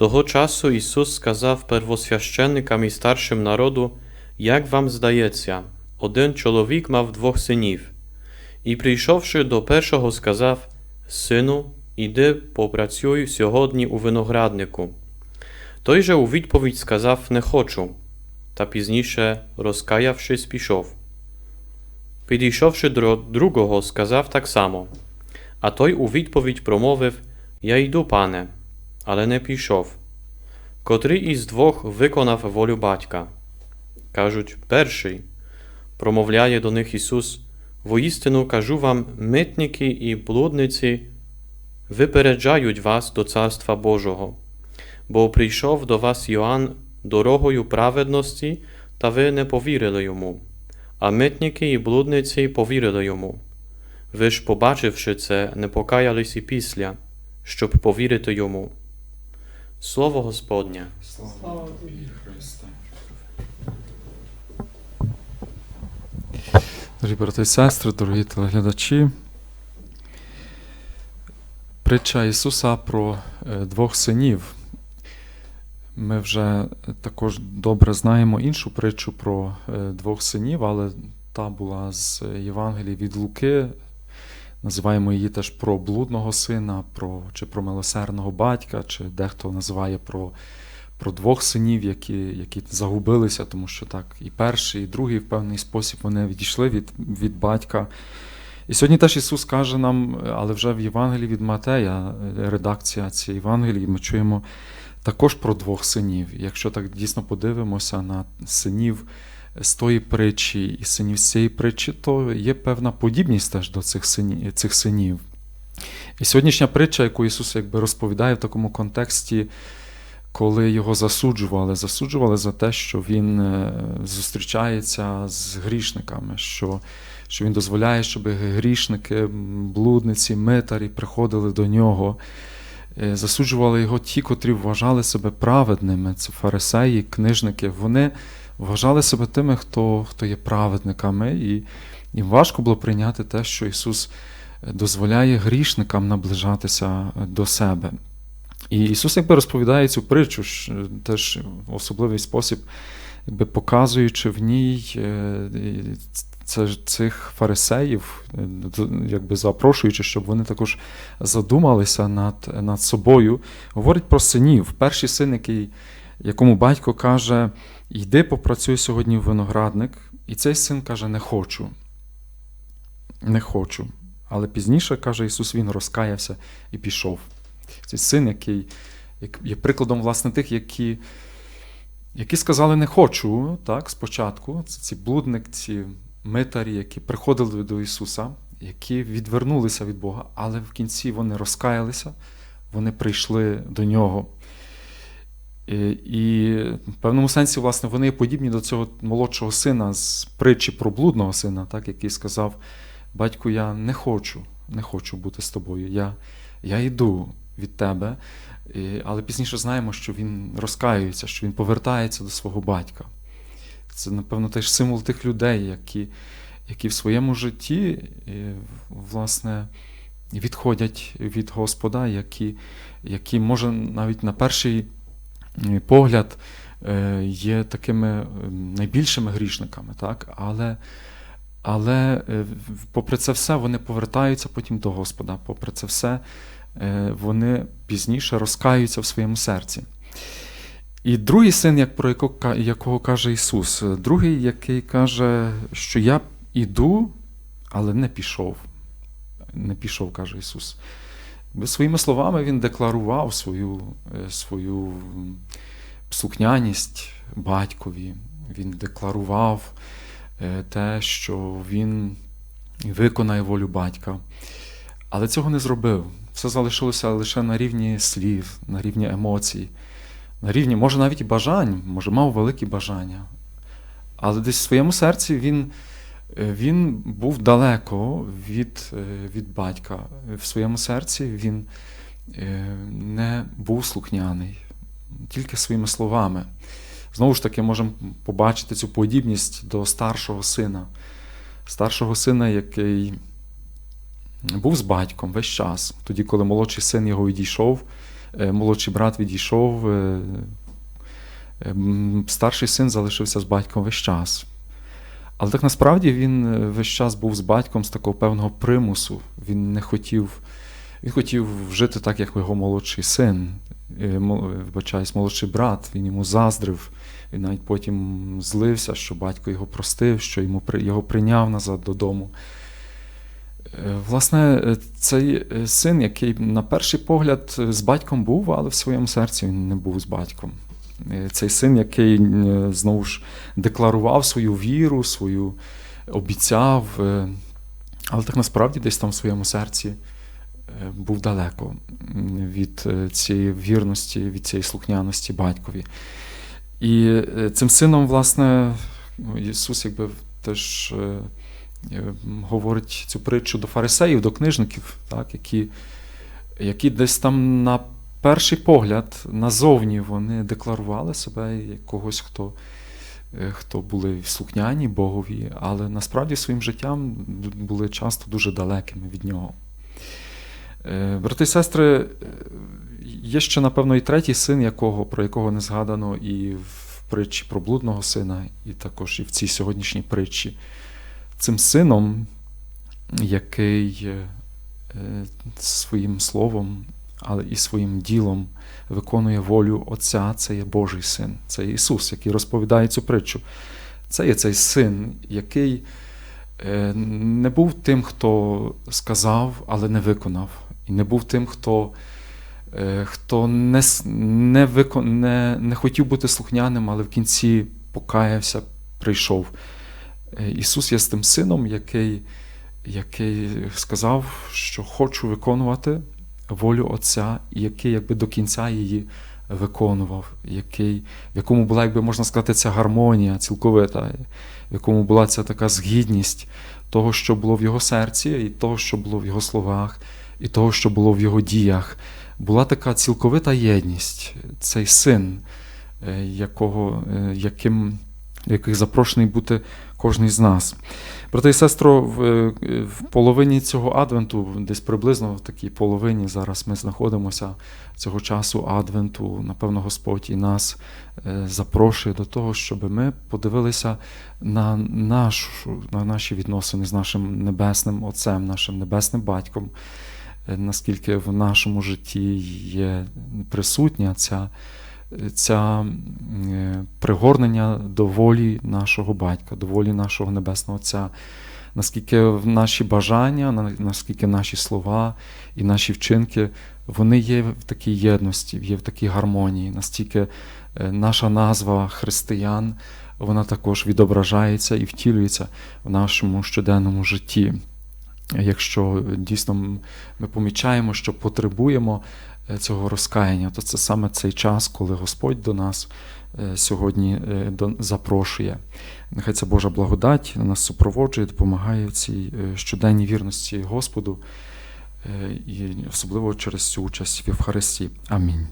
Того часу Ісус сказав первосвященникам і старшим народу, як вам здається, один чоловік мав двох синів, і прийшовши до першого, сказав: Сину, іди попрацюй сьогодні у винограднику. Той же у відповідь сказав Не хочу, та пізніше, розкаявшись, пішов. Підійшовши до другого, сказав так само. А той у відповідь промовив Я йду, пане, але не пішов. Котрий із двох виконав волю батька? Кажуть, перший. Промовляє до них Ісус, воістину кажу вам, митники і блудниці випереджають вас до Царства Божого, бо прийшов до вас Йоанн дорогою праведності, та ви не повірили йому, а митники і блудниці повірили йому. Ви ж, побачивши це, не покаялись і після, щоб повірити йому. Слово Господнє. Слава тобі, Христе. Дорогі брати і сестри, дорогі телеглядачі. Притча Ісуса про е, двох синів. Ми вже також добре знаємо іншу притчу про е, двох синів, але та була з Євангелії від Луки. Називаємо її теж про блудного сина, про, чи про милосердного батька, чи дехто називає про, про двох синів, які, які загубилися, тому що так і перший, і другий в певний спосіб вони відійшли від, від батька. І сьогодні теж Ісус каже нам, але вже в Євангелії від Матея, редакція цієї Євангелії, ми чуємо також про двох синів. Якщо так дійсно подивимося на синів з тої притчі і синів з цієї притчі, то є певна подібність теж до цих синів. Цих синів. І сьогоднішня притча, яку Ісус якби розповідає в такому контексті, коли його засуджували, засуджували за те, що він е, зустрічається з грішниками, що, що він дозволяє, щоб грішники, блудниці, митарі приходили до нього. Е, Засуджували його ті, котрі вважали себе праведними, це фарисеї, книжники. Вони вважали себе тими, хто хто є праведниками, і їм важко було прийняти те, що Ісус дозволяє грішникам наближатися до себе. І Ісус якби розповідає цю притчу, теж в особливий спосіб, якби показуючи в ній це, цих фарисеїв, якби запрошуючи, щоб вони також задумалися над, над собою, говорить про синів. Перший син, який, якому батько каже, йди попрацюй сьогодні в виноградник, і цей син каже: Не хочу. Не хочу. Але пізніше, каже Ісус, Він розкаявся і пішов. Цей син, який є прикладом власне тих, які які сказали не хочу так, спочатку. Це ці блудниці, митарі, які приходили до Ісуса, які відвернулися від Бога, але в кінці вони розкаялися, вони прийшли до Нього. І в певному сенсі, власне, вони подібні до цього молодшого сина з притчі про блудного сина, так, який сказав: Батьку, я не хочу, не хочу бути з тобою. Я я йду від тебе. Але пізніше знаємо, що він розкаюється, що він повертається до свого батька. Це, напевно, теж символ тих людей, які які в своєму житті власне, відходять від Господа, які, які може, навіть на перший погляд є такими найбільшими грішниками. так? Але але попри це все, вони повертаються потім до Господа. Попри це все, вони пізніше розкаються в своєму серці. І другий син, як про якого, якого каже Ісус, другий, який каже, що я іду, але не пішов. Не пішов, каже Ісус. Своїми словами Він декларував свою свою слухняність батькові. Він декларував те, що він виконає волю батька. Але цього не зробив. Все залишилося лише на рівні слів, на рівні емоцій, на рівні, може, навіть і бажань, може, мав великі бажання. Але десь в своєму серці він він був далеко від від батька. В своєму серці він не був слухняний, тільки своїми словами. Знову ж таки, можемо побачити цю подібність до старшого сина, старшого сина, який був з батьком весь час. Тоді, коли молодший син його відійшов, е, молодший брат відійшов, е, старший син залишився з батьком весь час. Але так насправді він е, весь час був з батьком з такого певного примусу. Він не хотів, він хотів жити так, як його молодший син, е, е, вибачаюсь, молодший брат. Він йому заздрив. Він навіть потім злився, що батько його простив, що йому його прийняв назад додому. Власне, цей син, який на перший погляд з батьком був, але в своєму серці він не був з батьком. Е, Цей син, який е, знову ж декларував свою віру, свою обіцяв, е, але так насправді десь там в своєму серці був далеко від цієї вірності, від цієї слухняності батькові. І цим сином, власне, ну, Ісус якби теж говорить цю притчу до фарисеїв, до книжників, так, які, які десь там на перший погляд назовні вони декларували себе як когось, хто, е, хто були слухняні Богові, але насправді своїм життям були часто дуже далекими від нього. Е, Брати і сестри, е, є ще, напевно, і третій син, якого, про якого не згадано і в притчі про блудного сина, і також і в цій сьогоднішній притчі. Цим сином, який своїм словом, але і своїм ділом виконує волю Отця, це є Божий син, це є Ісус, який розповідає цю притчу. Це є цей син, який е, не був тим, хто сказав, але не виконав. І не був тим, хто, е, хто не, не, викон, не, не хотів бути слухняним, але в кінці покаявся, прийшов. Е, Ісус є з тим сином, який, який сказав, що хочу виконувати волю Отця, який якби до кінця її виконував, який, в якому була, якби можна сказати, ця гармонія цілковита, в якому була ця така згідність того, що було в його серці, і того, що було в його словах, і того, що було в його діях. Була така цілковита єдність, цей син, е, якого, е, яким, який запрошений бути кожен з нас. Брати і сестро, в, е, в половині цього адвенту, десь приблизно в такій половині зараз ми знаходимося цього часу адвенту. Напевно, Господь і нас е, запрошує до того, щоб ми подивилися на, нашу, на наші відносини з нашим небесним Отцем, нашим небесним батьком, е, наскільки в нашому житті є присутня ця ця е, пригорнення до волі нашого батька, до волі нашого Небесного Отця, наскільки наші бажання, наскільки наші слова і наші вчинки вони є в такій єдності, є в такій гармонії, настільки е, наша назва християн вона також відображається і втілюється в нашому щоденному житті. Якщо дійсно ми помічаємо, що потребуємо е, цього розкаяння, то це саме цей час, коли Господь до нас е, сьогодні е, запрошує. Нехай ця Божа благодать нас супроводжує, допомагає в цій щоденній вірності Господу, і особливо через цю участь в Євхаристії. Амінь.